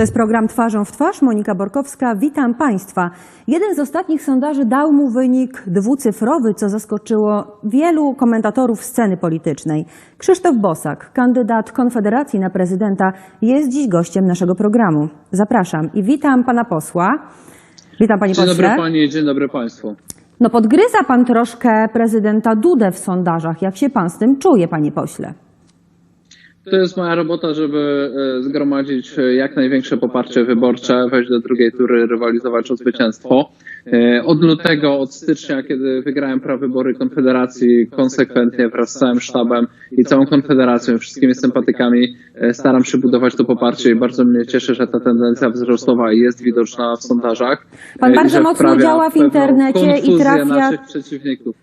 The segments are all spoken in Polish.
To jest program Twarzą w Twarz. Monika Borkowska, witam Państwa. Jeden z ostatnich sondaży dał mu wynik dwucyfrowy, co zaskoczyło wielu komentatorów sceny politycznej. Krzysztof Bosak, kandydat Konfederacji na prezydenta, jest dziś gościem naszego programu. Zapraszam i witam Pana posła. Witam Panie Dzień pośle. dobry Pani, dzień dobry Państwu. No podgryza Pan troszkę prezydenta Dudę w sondażach. Jak się Pan z tym czuje, Panie pośle? To jest moja robota, żeby e, zgromadzić e, jak największe poparcie wyborcze, wejść do drugiej tury, rywalizować o zwycięstwo. E, Od lutego, od stycznia, kiedy wygrałem prawybory Konfederacji, konsekwentnie wraz z całym sztabem i całą Konfederacją, wszystkimi sympatykami e, staram się budować to poparcie i bardzo mnie cieszy, że ta tendencja wzrostowa jest widoczna w sondażach. Pan e, bardzo mocno działa w internecie i trafia-.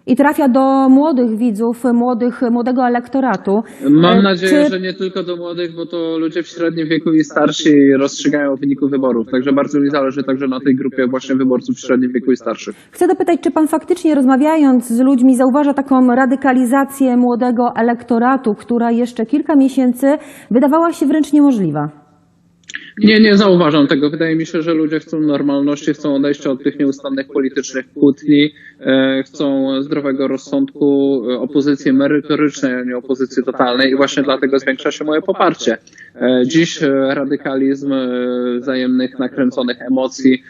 I trafia do młodych widzów, młodych, młodego elektoratu. Mam nadzieję, czy- że nie tylko do młodych, bo to ludzie w średnim wieku i starsi rozstrzygają o wyniku wyborów. Także bardzo mi zależy także na tej grupie właśnie wyborców w średnim starszych. Chcę dopytać, czy pan faktycznie rozmawiając z ludźmi zauważa taką radykalizację młodego elektoratu, która jeszcze kilka miesięcy wydawała się wręcz niemożliwa? Nie, nie zauważam tego. Wydaje mi się, że ludzie chcą normalności, chcą odejścia od tych nieustannych politycznych kłótni, e, chcą zdrowego rozsądku, e, opozycji merytorycznej, a nie opozycji totalnej i właśnie dlatego zwiększa się moje poparcie. E, Dziś e, radykalizm e, wzajemnych nakręconych emocji,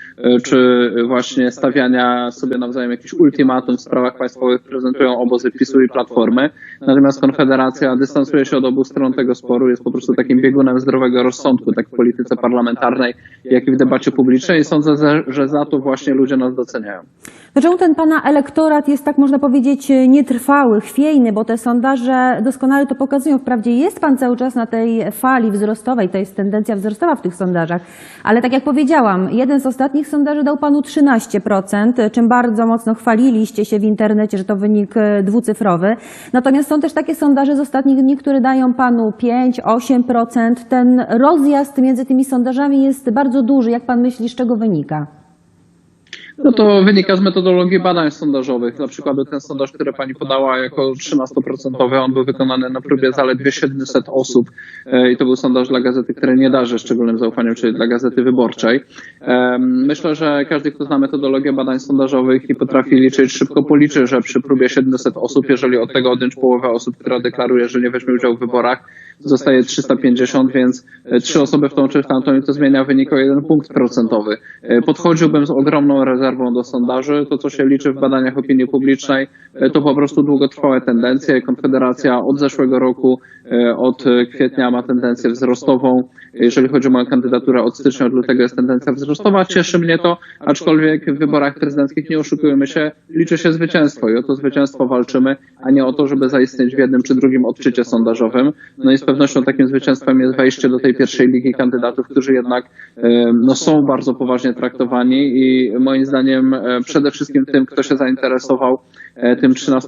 czy właśnie stawiania sobie nawzajem jakichś ultimatum w sprawach państwowych prezentują obozy PiSu i Platformy. Natomiast Konfederacja dystansuje się od obu stron tego sporu, jest po prostu takim biegunem zdrowego rozsądku, tak w polityce parlamentarnej, jak i w debacie publicznej i sądzę, że za to właśnie ludzie nas doceniają. Dlaczego ten pana elektorat jest tak, można powiedzieć, nietrwały, chwiejny, bo te sondaże doskonale to pokazują. Wprawdzie jest pan cały czas na tej fali wzrostowej, to jest tendencja wzrostowa w tych sondażach, ale tak jak powiedziałam, jeden z ostatnich sondaży dał panu 13%, czym bardzo mocno chwaliliście się w internecie, że to wynik e, dwucyfrowy. Natomiast są też takie sondaże z ostatnich dni, które dają panu 5-8%. Ten rozjazd między tymi sondażami jest bardzo duży. Jak pan myśli, z czego wynika? No to wynika z metodologii badań sondażowych. Na przykład ten sondaż, który pani podała jako 13%, on był wykonany na próbie zaledwie 700 osób e, i to był sondaż dla gazety, której nie darzy szczególnym zaufaniem, czyli dla gazety wyborczej. Myślę, że każdy, kto zna metodologię badań sondażowych i potrafi liczyć, szybko policzy, że przy próbie 700 osób, jeżeli od tego odjąć połowę osób, która deklaruje, że nie weźmie udziału w wyborach, zostaje 350, więc e, trzy osoby w tą czy w tamtą i to zmienia wynik o jeden punkt procentowy. E, Podchodziłbym z ogromną rezerwą do sondaży. To, co się liczy w badaniach opinii publicznej, e, to po prostu długotrwałe tendencje. Konfederacja od zeszłego roku, e, od kwietnia ma tendencję wzrostową. Jeżeli chodzi o moją kandydaturę, od stycznia, od lutego jest tendencja wzrostowa. Cieszy mnie to, aczkolwiek w wyborach prezydenckich nie oszukujemy się, liczy się zwycięstwo i o to zwycięstwo walczymy, a nie o to, żeby zaistnieć w jednym czy drugim odczycie sondażowym. No i z pewnością takim zwycięstwem jest wejście do tej pierwszej ligi kandydatów, którzy jednak no, są bardzo poważnie traktowani i moim zdaniem e, przede wszystkim tym, kto się zainteresował tym 13%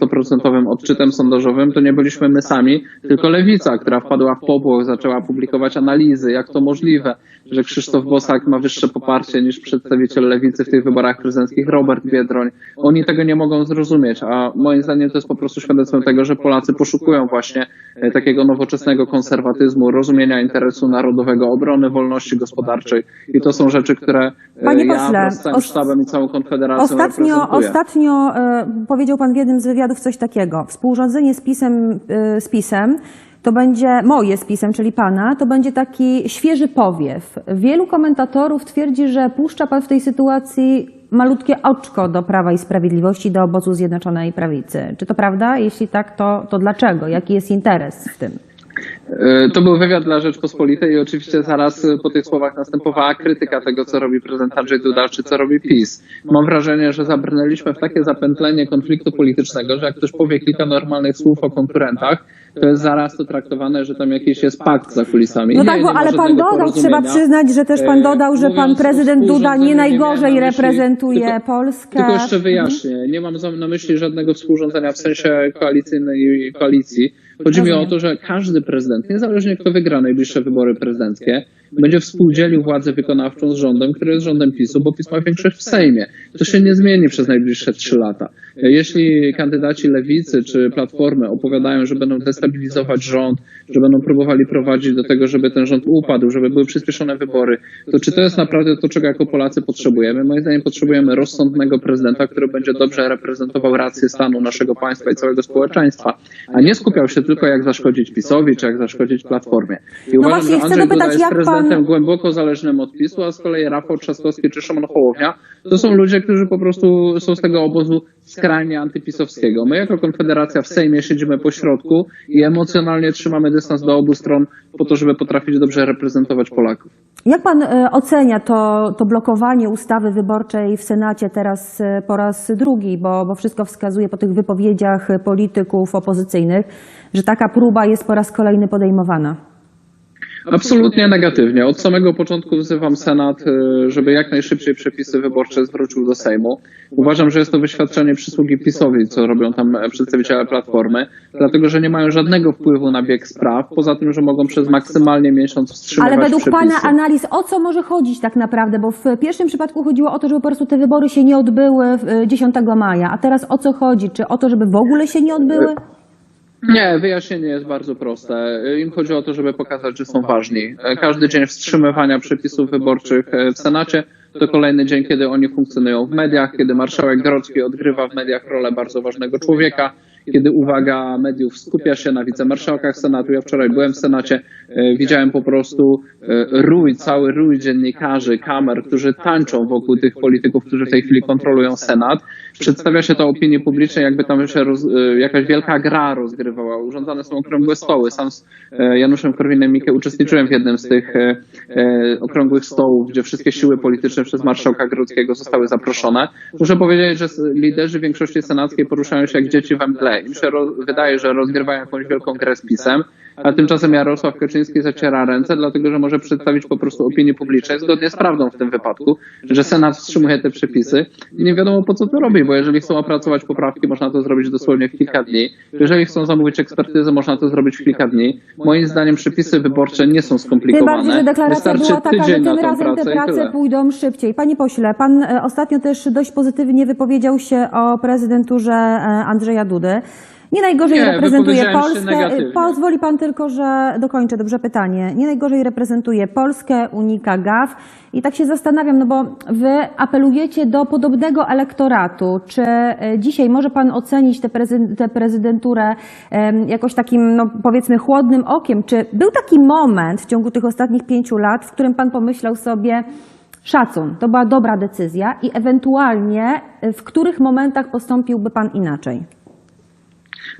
odczytem sondażowym, to nie byliśmy my sami, tylko Lewica, która wpadła w popłoch, zaczęła publikować analizy, jak to możliwe, że Krzysztof Bosak ma wyższe poparcie niż przedstawiciel Lewicy w tych wyborach prezydenckich Robert Biedroń. Oni tego nie mogą zrozumieć, a moim zdaniem to jest po prostu świadectwem tego, że Polacy poszukują właśnie e, takiego nowoczesnego konserwatyzmu, rozumienia interesu narodowego, obrony wolności gospodarczej i to są rzeczy, które e, Panie ja pośle, z całym sztabem i całą Konfederacją Ostatnio, ostatnio e, powiedział pan w jednym z wywiadów coś takiego. Współrządzenie z PiSem, e, z PiSem to będzie, moje z PiSem, czyli pana, to będzie taki świeży powiew. Wielu komentatorów twierdzi, że puszcza pan w tej sytuacji malutkie oczko do Prawa i Sprawiedliwości, do obozu Zjednoczonej Prawicy. Czy to prawda? Jeśli tak, to, to dlaczego? Jaki jest interes w tym? E, To był wywiad dla Rzeczpospolitej i oczywiście zaraz e, po tych słowach następowała krytyka tego, co robi prezydent Andrzej Duda, czy co robi PiS. Mam wrażenie, że zabrnęliśmy w takie zapętlenie konfliktu politycznego, że jak ktoś powie kilka normalnych słów o konkurentach, to jest zaraz to traktowane, że tam jakiś jest pakt za kulisami. No Nie, tak, nie bo, ale pan dodał, trzeba przyznać, że też pan E, dodał, że pan prezydent Duda nie najgorzej na myśli- reprezentuje tylko- Polskę. Tylko jeszcze wyjaśnię. Nie mam na myśli żadnego współrządzenia w sensie koalicyjnej koalicji. Chodzi mi o to, że każdy prezydent, niezależnie kto wygra najbliższe wybory prezydenckie, będzie współdzielił władzę wykonawczą z rządem, który jest rządem PiSu, bo PiS ma większość w Sejmie. To się nie zmieni przez najbliższe trzy lata. Jeśli kandydaci lewicy czy platformy opowiadają, że będą destabilizować rząd, że będą próbowali prowadzić do tego, żeby ten rząd upadł, żeby były przyspieszone wybory, to czy to jest naprawdę to, czego jako Polacy potrzebujemy? Moim zdaniem potrzebujemy rozsądnego prezydenta, który będzie dobrze reprezentował rację stanu naszego państwa i całego społeczeństwa, a nie skupiał się tylko jak zaszkodzić PiSowi, czy jak zaszkodzić Platformie. I No uważam, właśnie, że Andrzej Duda jest jak głęboko zależnym od PiSu, a z kolei Rafał Trzaskowski czy Szymon Hołownia to są ludzie, którzy po prostu są z tego obozu skrajnie antypisowskiego. My jako Konfederacja w Sejmie siedzimy po środku i emocjonalnie trzymamy dystans do obu stron po to, żeby potrafić dobrze reprezentować Polaków. Jak pan e, ocenia to, to blokowanie ustawy wyborczej w Senacie teraz e, po raz drugi, bo, bo wszystko wskazuje po tych wypowiedziach polityków opozycyjnych, że taka próba jest po raz kolejny podejmowana? Absolutnie negatywnie. Od samego początku wzywam Senat, y, żeby jak najszybciej przepisy wyborcze zwrócił do Sejmu. Uważam, że jest to wyświadczenie przysługi PiSowi, co robią tam przedstawiciele Platformy, dlatego że nie mają żadnego wpływu na bieg spraw, poza tym, że mogą przez maksymalnie miesiąc wstrzymywać Ale według przepisy. Pana analiz, o co może chodzić tak naprawdę? Bo w pierwszym przypadku chodziło o to, żeby po prostu te wybory się nie odbyły w- e, 10 maja. A teraz o co chodzi? Czy o to, żeby w ogóle się nie odbyły? Nie, wyjaśnienie jest bardzo proste. Im chodzi o to, żeby pokazać, że są ważni. Każdy dzień wstrzymywania przepisów wyborczych w Senacie to kolejny dzień, kiedy oni funkcjonują w mediach, kiedy marszałek Grodzki odgrywa w mediach rolę bardzo ważnego człowieka, kiedy uwaga mediów skupia się na wicemarszałkach Senatu. Ja wczoraj byłem w Senacie, e, widziałem po prostu e, rój, cały rój dziennikarzy, kamer, którzy tańczą wokół tych polityków, którzy w tej chwili kontrolują Senat. Przedstawia się to opinii publicznej, jakby tam się roz, e, jakaś wielka gra rozgrywała. Urządzane są okrągłe stoły. Sam z Januszem Korwinem-Mikke uczestniczyłem w jednym z tych okrągłych stołów, gdzie wszystkie siły polityczne przez marszałka Grodzkiego zostały zaproszone. Muszę powiedzieć, że liderzy większości senackiej poruszają się jak dzieci we mgle. Im się wydaje, że rozgrywają jakąś wielką grę z pisem, a tymczasem Jarosław Kaczyński zaciera ręce, dlatego że może przedstawić po prostu opinii publicznej zgodnie z prawdą w tym wypadku, że Senat wstrzymuje te przepisy i nie wiadomo po co to robi, bo jeżeli chcą opracować poprawki, można to zrobić dosłownie w kilka dni. Jeżeli chcą zamówić ekspertyzę, można to zrobić w kilka dni. Moim zdaniem przepisy wyborcze nie są Tym skomplikowane. bardziej, że deklaracja była taka, że tym razem te prace pójdą szybciej. Panie pośle, pan e, ostatnio też dość pozytywnie wypowiedział się o prezydenturze e, Andrzeja Dudy. Nie najgorzej Nie, reprezentuje Polskę. Pozwoli pan tylko, że dokończę dobrze pytanie. Nie najgorzej reprezentuje Polskę, unika GAF. I tak się zastanawiam, no bo wy apelujecie do podobnego elektoratu. Czy e, dzisiaj może pan ocenić tę tę prezydenturę jakoś takim, no powiedzmy, chłodnym okiem? Czy był taki moment w ciągu tych ostatnich pięciu lat, w którym pan pomyślał sobie, szacun, to była dobra decyzja i ewentualnie e, w których momentach postąpiłby pan inaczej?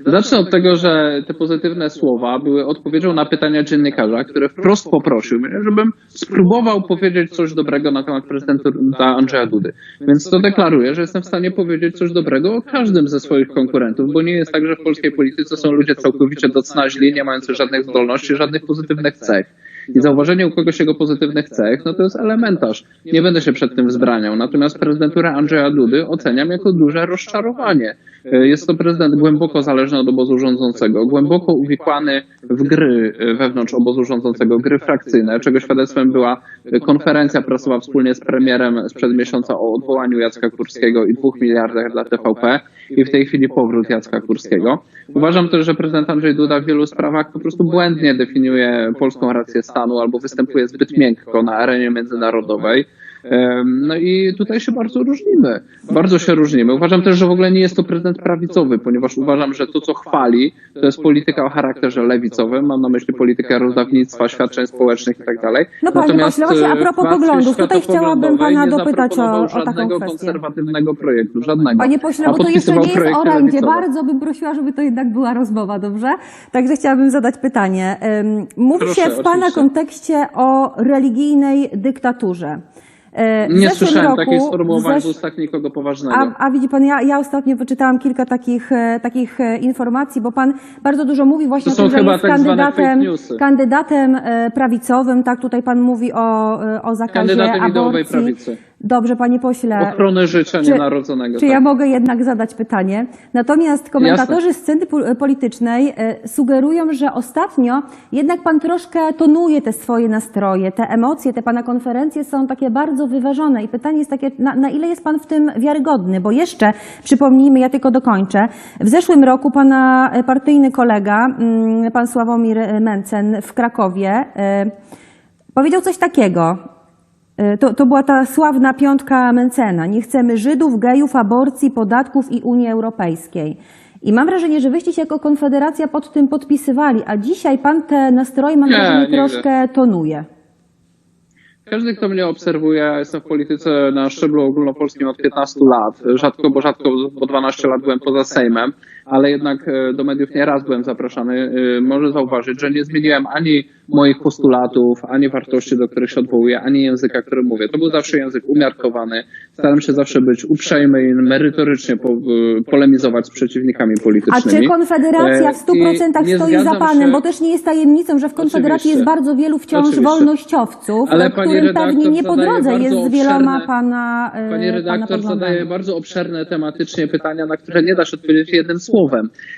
Zacznę od tego, że te pozytywne słowa były odpowiedzią na pytania dziennikarza, który wprost poprosił mnie, żebym spróbował powiedzieć coś dobrego na temat prezydenta Andrzeja Dudy. Więc to deklaruję, że jestem w stanie powiedzieć coś dobrego o każdym ze swoich konkurentów, bo nie jest tak, że w polskiej polityce są ludzie całkowicie docnaźli, nie mający żadnych zdolności, żadnych pozytywnych cech. I zauważenie u kogoś jego pozytywnych cech, no to jest elementarz. Nie będę się przed tym wzbraniał. Natomiast prezydenturę Andrzeja Dudy oceniam jako duże rozczarowanie. Jest to prezydent głęboko zależny od obozu rządzącego, głęboko uwikłany w gry wewnątrz obozu rządzącego, gry frakcyjne, czego świadectwem była konferencja prasowa wspólnie z premierem sprzed miesiąca o odwołaniu Jacka Kurskiego i dwóch miliardach dla TVP i w tej chwili powrót Jacka Kurskiego. Uważam też, że prezydent Andrzej Duda w wielu sprawach po prostu błędnie definiuje polską rację stanu albo występuje zbyt miękko na arenie międzynarodowej. No i tutaj się bardzo różnimy. Bardzo się różnimy. Uważam też, że w ogóle nie jest to prezydent prawicowy, ponieważ uważam, że to, co chwali, to jest polityka o charakterze lewicowym. Mam na myśli politykę rozdawnictwa, świadczeń społecznych i tak dalej. No panie Natomiast, pośle, właśnie a e, propos poglądów, tutaj chciałabym pana dopytać o- o taką żadnego kwestię. konserwatywnego projektu, żadnego. Panie pośle, bo to jeszcze nie jest o randzie. Bardzo bym prosiła, żeby to jednak była rozmowa, dobrze? Także chciałabym zadać pytanie. Mówi Proszę, się w Pana oczywiście. kontekście o religijnej dyktaturze. E, w Nie słyszałem roku, takich sformułowań zesz- z ust tak nikogo poważnego. a, a widzi pan, ja, ja ostatnio wyczytałam kilka takich, e, takich e, informacji, bo pan bardzo dużo mówi właśnie To o tym, że jest tak kandydatem, kandydatem prawicowym, tak tutaj pan mówi o, o zakazie Kandydatem aborcji. prawicy. Dobrze, panie pośle. ochrony życia Czy- nienarodzonego. Czy tak. ja mogę jednak zadać pytanie? Natomiast komentatorzy sceny pu- politycznej e, sugerują, że ostatnio jednak pan troszkę tonuje te swoje nastroje, te emocje, te pana konferencje są takie bardzo wyważone. I pytanie jest takie, na, na ile jest pan w tym wiarygodny? Bo jeszcze, przypomnijmy, ja tylko dokończę, w zeszłym roku pana e, partyjny kolega, mm, pan Sławomir Mencen w Krakowie, e, powiedział coś takiego. E, To, to była ta sławna piątka Mencena. Nie chcemy Żydów, gejów, aborcji, podatków i Unii Europejskiej. I mam wrażenie, że wyście się jako Konfederacja pod tym podpisywali, a dzisiaj pan te nastroje, mam Nie, wrażenie, troszkę tonuje. Każdy, kto mnie obserwuje, ja jestem w polityce na szczeblu ogólnopolskim od 15 lat. Rzadko, bo rzadko, bo 12 lat byłem poza Sejmem, ale jednak e, do mediów nie raz byłem zapraszany. E, Może zauważyć, że nie zmieniłem ani moich postulatów, ani wartości, do których się odwołuję, ani języka, którym mówię. To był zawsze język umiarkowany. Staram się zawsze być uprzejmy i merytorycznie po, e, polemizować z przeciwnikami A politycznymi. czy Konfederacja w E, 100% i nie stoi za panem? się- Bo też nie jest tajemnicą, że w Konfederacji Oczywiście. jest bardzo wielu wciąż Oczywiście. wolnościowców, Ale którym pewnie nie po drodze jest z wieloma obszerne- pana, Pani pana redaktor poglądami. zadaje bardzo obszerne tematycznie pytania, na które nie da się odpowiedzieć jednym słowem.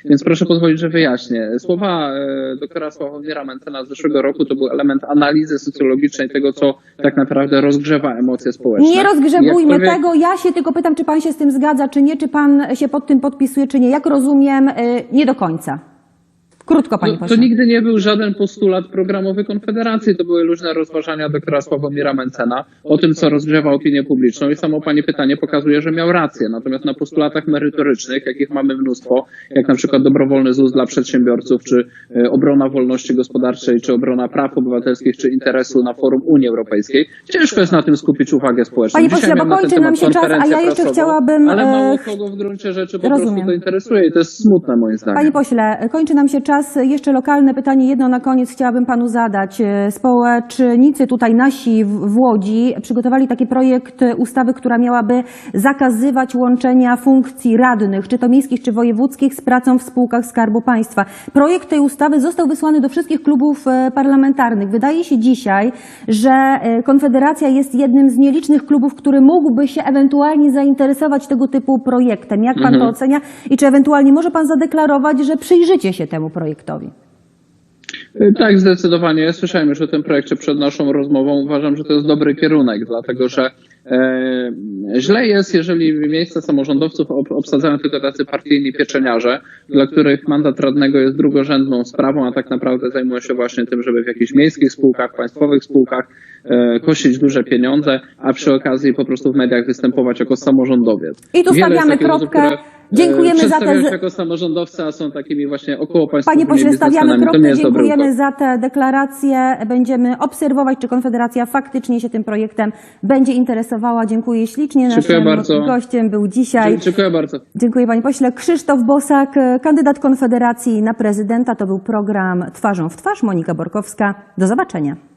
Więc proszę pozwolić, że wyjaśnię. Słowa e, doktora Sławomira Mencena z zeszłego roku to był element analizy socjologicznej tego, co tak naprawdę rozgrzewa emocje społeczne. Nie rozgrzebujmy tego. Ja się tylko pytam, czy pan się z tym zgadza, czy nie, czy pan się pod tym podpisuje, czy nie. Jak rozumiem, y, nie do końca. Krótko, panie No, to nigdy nie był żaden postulat programowy Konfederacji. To były różne rozważania doktora Sławomira Mencena o tym, co rozgrzewa opinię publiczną i samo pani pytanie pokazuje, że miał rację. Natomiast na postulatach merytorycznych, jakich mamy mnóstwo, jak na przykład dobrowolny ZUS dla przedsiębiorców, czy e, obrona wolności gospodarczej, czy obrona praw obywatelskich, czy interesu na forum Unii Europejskiej, ciężko jest na tym skupić uwagę społeczną. Panie pośle, bo kończy nam się czas, a ja jeszcze prasową, chciałabym, Ale mało e, kogo w gruncie rzeczy po rozumiem. prostu to interesuje i to jest smutne moim zdaniem. Panie pośle, kończy nam się czas. Jeszcze lokalne pytanie, jedno na koniec chciałabym panu zadać. E, Społecznicy tutaj nasi w Łodzi przygotowali taki projekt ustawy, która miałaby zakazywać łączenia funkcji radnych, czy to miejskich, czy wojewódzkich, z pracą w spółkach Skarbu Państwa. Projekt tej ustawy został wysłany do wszystkich klubów e, parlamentarnych. Wydaje się dzisiaj, że e, Konfederacja jest jednym z nielicznych klubów, który mógłby się ewentualnie zainteresować tego typu projektem. Jak pan to ocenia i czy ewentualnie może pan zadeklarować, że przyjrzycie się temu projektowi? Tak, zdecydowanie. Ja słyszałem już o tym projekcie przed naszą rozmową. Uważam, że to jest dobry kierunek, dlatego że e, źle jest, jeżeli miejsca samorządowców ob, obsadzają tylko tacy partyjni pieczeniarze, dla których mandat radnego jest drugorzędną sprawą, a tak naprawdę zajmują się właśnie tym, żeby w jakichś miejskich spółkach, państwowych spółkach e, kosić duże pieniądze, a przy okazji po prostu w mediach występować jako samorządowiec. I tu Wiele stawiamy takich osób, kropkę. które, e, Dziękujemy za te jako samorządowcy, a są takimi właśnie okołopaństwowymi Panie pośle, stawiamy kropkę, dziękujemy za te deklaracje. Będziemy obserwować, czy Konfederacja faktycznie się tym projektem będzie interesowała. Dziękuję ślicznie. Dziękuję Naszym bardzo. gościem był dzisiaj, Dziękuję bardzo. dziękuję panie pośle, Krzysztof Bosak, kandydat Konfederacji na prezydenta. To był program Twarzą w twarz. Monika Borkowska. Do zobaczenia.